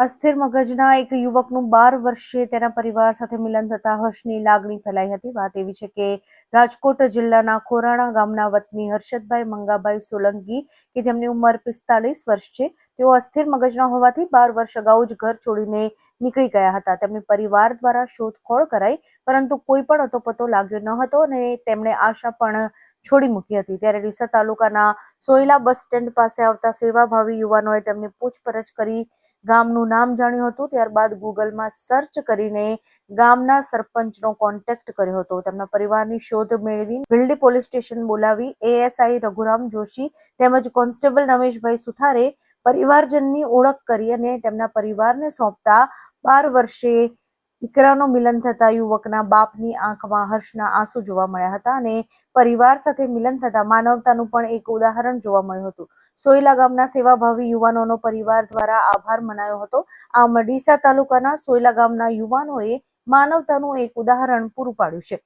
અસ્થિર મગજના એક યુવકનું બાર વર્ષે તેના પરિવાર સાથે મિલન થતા હર્ષની લાગણી ફેલાઈ હતી. વાત એવી છે કે રાજકોટ જિલ્લાના ખોરાણા ગામના વતની હર્ષદભાઈ મંગાભાઈ સોલંકી, કે જેમની ઉંમર પિસ્તાલીસ વર્ષ છે, તેઓ અસ્થિર મગજના હોવાથી બાર વર્ષ અગાઉ જ ઘર છોડીને નીકળી ગયા હતા. તેમની પરિવાર દ્વારા શોધખોળ કરાઈ, પરંતુ કોઈ પણ અતોપતો લાગ્યો ન હતો અને તેમણે આશા પણ છોડી મૂકી હતી. ત્યારે ડીસા તાલુકાના સોયલા બસ સ્ટેન્ડ પાસે આવતા સેવાભાવી યુવાનોએ તેમની પૂછપરછ કરી ગામનું નામ જાણ્યું હતું. ત્યારબાદ ગૂગલમાં સર્ચ કરીને ગામના સરપંચનો કોન્ટેક્ટ કર્યો હતો. તેમના પરિવારની શોધ મેળવી ભીલડી પોલીસ સ્ટેશન બોલાવી એએસઆઈ રઘુરામ જોશી તેમજ કોન્સ્ટેબલ રમેશભાઈ સુથારે પરિવારજનની ઓળખ કરી અને તેમના પરિવારને સોંપતા બાર વર્ષે દીકરાનું મિલન થતા યુવકના બાપની આંખમાં હર્ષના આંસુ જોવા મળ્યા હતા અને પરિવાર સાથે મિલન થતા માનવતાનું પણ એક ઉદાહરણ જોવા મળ્યું હતું. સોયલા ગામના સેવાભાવી યુવાનોનો પરિવાર દ્વારા આભાર મનાયો હતો. આમ ડીસા તાલુકાના સોયલા ગામના યુવાનોએ માનવતાનું એક ઉદાહરણ પૂરું પાડ્યું છે.